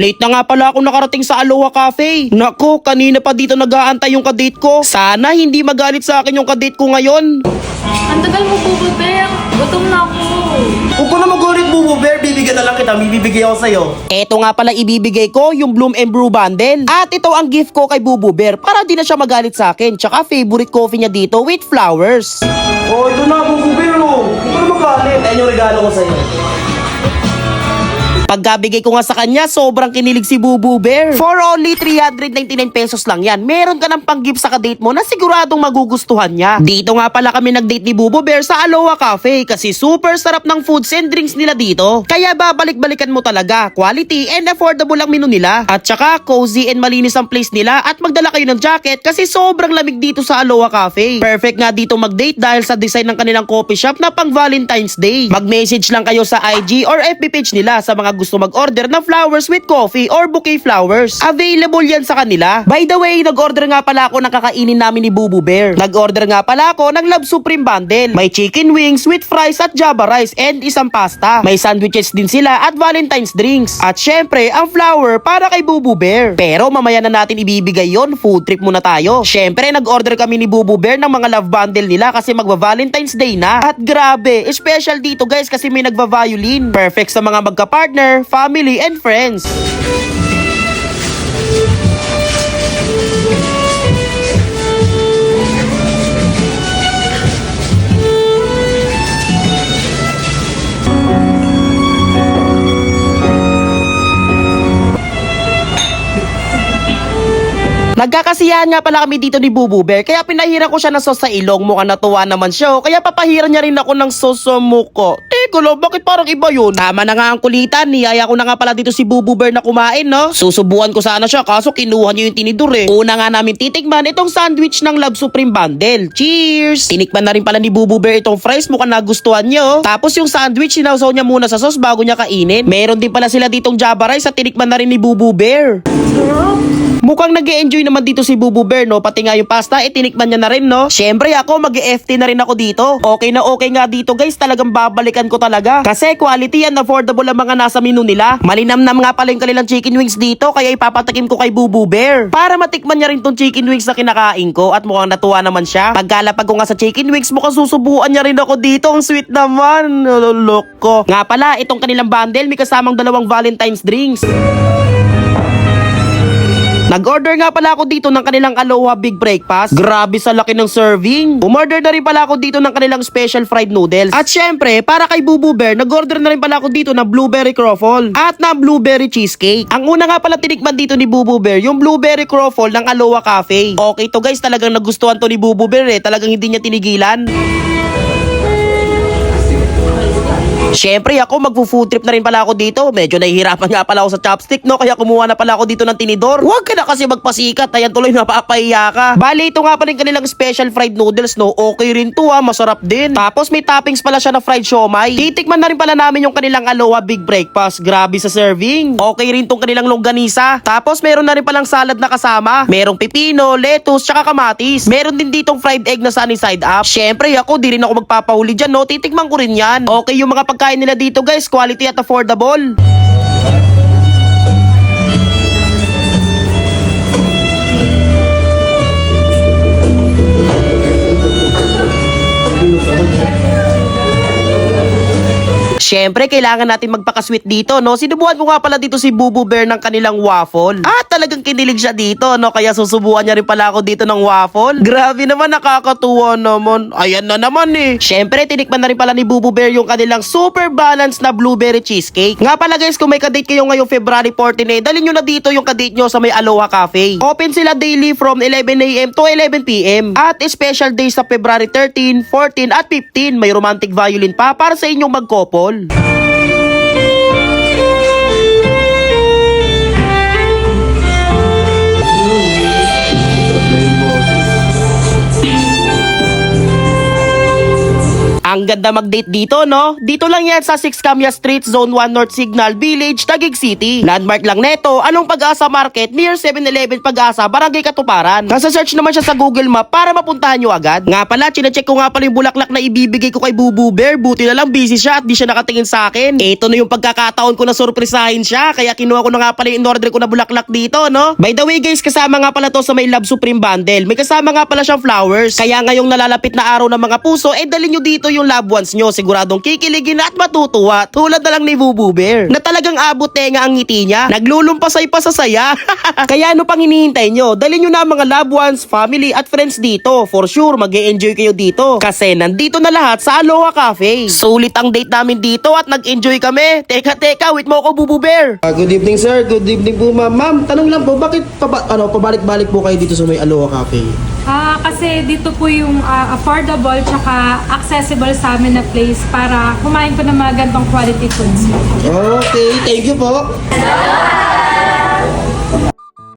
Late na nga pala ako nakarating sa Aloha Cafe. Nako, kanina pa dito nag-aantay yung kadate ko. Sana hindi magalit sa akin yung kadate ko ngayon. Ang tagal mo po, Bebe. Gutom na ako. Huwag ko na magulit, Bubu Bear. Bibigyan na lang kita. May bibigay ako sa'yo. Eto nga pala ibibigay ko, yung Bloom and Brew Bundle. At ito ang gift ko kay Bubu Bear para di na siya magalit sa akin. Tsaka favorite coffee niya dito with flowers. Oh, ito na, Bubu Bear, oh. Huwag ko na magalit. Ayan yung regalo ko sa'yo. Pagkabigay ko nga sa kanya, sobrang kinilig si Bubu Bear. For only 399 pesos lang yan, meron ka ng pang-gift sa kadate mo na siguradong magugustuhan niya. Dito nga pala kami nag-date ni Bubu Bear sa Aloha Cafe kasi super sarap ng foods and drinks nila dito. Kaya babalik-balikan mo talaga. Quality and affordable ang menu nila. At saka cozy and malinis ang place nila at magdala kayo ng jacket kasi sobrang lamig dito sa Aloha Cafe. Perfect nga dito mag-date dahil sa design ng kanilang coffee shop na pang Valentine's Day. Mag-message lang kayo sa IG or FB page nila sa mga gusto mag-order ng flowers with coffee or bouquet flowers. Available yan sa kanila. By the way, nag-order nga pala ako ng kakainin namin ni Bubu Bear. Nag-order nga pala ako ng Love Supreme Bundle. May chicken wings with fries at java rice and isang pasta. May sandwiches din sila at Valentine's drinks. At syempre, ang flower para kay Bubu Bear. Pero mamaya na natin ibibigay yon food trip muna tayo. Syempre, nag-order kami ni Bubu Bear ng mga love bundle nila kasi magva-Valentine's Day na. At grabe, special dito guys kasi may nagva-violin. Perfect sa mga magka-partner, family, and friends. Nagkakasiyahan nga pala kami dito ni Bubu Bear kaya pinahira ko siya ng sauce sa ilong. Mukhang natuwa naman siya. oh. Kaya papahira niya rin ako ng sauce sa muko. Lang, bakit parang iba yun? Tama na nga ang kulitan. Niyaya ko na nga pala dito si Bubu Bear na kumain, no? Susubuan ko sana siya kaso kinuha niya yung tinidor eh. Una nga namin titikman itong sandwich ng Love Supreme Bundle. Cheers! Tinikman na rin pala ni Bubu Bear itong fries. Mukhang nagustuhan niya, oh. Tapos yung sandwich, sinawsaw niya muna sa sauce bago niya kainin. Meron din pala sila ditong java rice at tinikman na rin ni Bubu Bear. Mukhang nag enjoy naman dito si Bubu Bear, no? Pati nga yung pasta, eh, tinikman niya na rin, no? Siyempre ako, mag ft na rin ako dito. Okay na okay nga dito, guys. Talagang babalikan ko talaga. Kasi quality and affordable ang mga nasa menu nila. Malinamnam nga pala yung kanilang chicken wings dito, kaya ipapatakim ko kay Bubu Bear. Para matikman niya rin tong chicken wings na kinakain ko at mukhang natuwa naman siya. Pagkalapag ko nga sa chicken wings, mukhang susubuan niya rin ako dito. Ang sweet naman. Loko. Nga pala, itong kanilang bundle, may kasamang dalawang Valentine's drinks. Nag-order nga pala ako dito ng kanilang Aloha Big Breakfast. Grabe sa laki ng serving. Umorder na rin pala ako dito ng kanilang special fried noodles. At syempre, para kay Bubu Bear, nag-order na rin pala ako dito ng blueberry croffle at ng blueberry cheesecake. Ang una nga pala tinikman dito ni Bubu Bear, yung blueberry croffle ng Aloha Cafe. Okay to guys, talagang nagustuhan to ni Bubu Bear eh. Talagang hindi niya tinigilan. Siyempre ako magpo-food trip na rin pala ako dito. Medyo nahihirapan nga pala ako sa chopstick no kaya kumuha na pala ako dito ng tinidor. Huwag ka na kasi magpasikat. Ayan tuloy napapahiya ka. Bali ito nga pala yung kanilang special fried noodles no. Okay rin to ha. Masarap din. Tapos may toppings pala siya na fried siomay. Titikman na rin pala namin yung kanilang Aloha Big Breakfast. Grabe sa serving. Okay rin tong kanilang longganisa. Tapos meron na rin palang salad na kasama. Merong pipino, lettuce, tsaka kamatis. Meron din ditong fried egg na sunny side up. Siyempre ako di rin ako magpapahuli dyan no. Titikman ko rin yan. Okay yung mga pagkain nila dito guys. Quality at affordable. Siyempre, kailangan natin magpakasweet dito, no? Sinubukan ko nga pala dito si Bubu Bear ng kanilang waffle. Ah, talagang kinilig siya dito, no? Kaya susubukan niya rin pala ako dito ng waffle. Grabe naman, nakakatuwa naman. Ayan na naman eh. Siyempre, tinikman na rin pala ni Bubu Bear yung kanilang super balanced na blueberry cheesecake. Nga pala guys, kung may kadate kayo ngayong February 14 eh, dalhin nyo na dito yung kadate nyo sa may Aloha Cafe. Open sila daily from 11am to 11pm. At special days sa February 13, 14 at 15, may romantic violin pa para sa inyong magkopol. Ang ganda mag-date dito, no? Dito lang yan sa 6 Camia Street, Zone 1 North Signal Village, Taguig City. Landmark lang neto, anong pag-asa market, near 7-Eleven pag-asa, Barangay Katuparan. Nasa search naman siya sa Google Map para mapuntahan nyo agad. Nga pala, chinecheck ko nga pala yung bulaklak na ibibigay ko kay Bubu Bear. Buti na lang busy siya at di siya nakatingin sa akin. Ito na yung pagkakataon ko na sorpresahin siya, kaya kinuha ko na nga pala yung order ko na bulaklak dito, no? By the way guys, kasama nga pala to sa may Love Supreme Bundle. May kasama nga pala siyang flowers. Kaya ngayong nalalapit na araw ng mga puso, eh dalhin nyo dito yung loved ones nyo. Siguradong kikiligin at matutuwa. Tulad na lang ni Bubu Bear. Na talagang abot tenga ang ngiti niya. Naglulumpasay pa sa saya. Kaya ano pang hinihintay nyo? Dalhin nyo na mga loved ones, family at friends dito. For sure, mag enjoy kayo dito. Kasi nandito na lahat sa Aloha Cafe. Sulit ang date namin dito at nag-enjoy kami. Teka, teka, wait mo ako Bubu Bear. Ah, good evening sir, good evening po ma'am. Ma'am, tanong lang po, bakit paba, ano, pabalik-balik po kayo dito sa may Aloha Cafe? Ah, kasi dito po yung ah, affordable tsaka accessible sa amin na place para kumain po ng mga gantong quality foods. Okay, thank you po.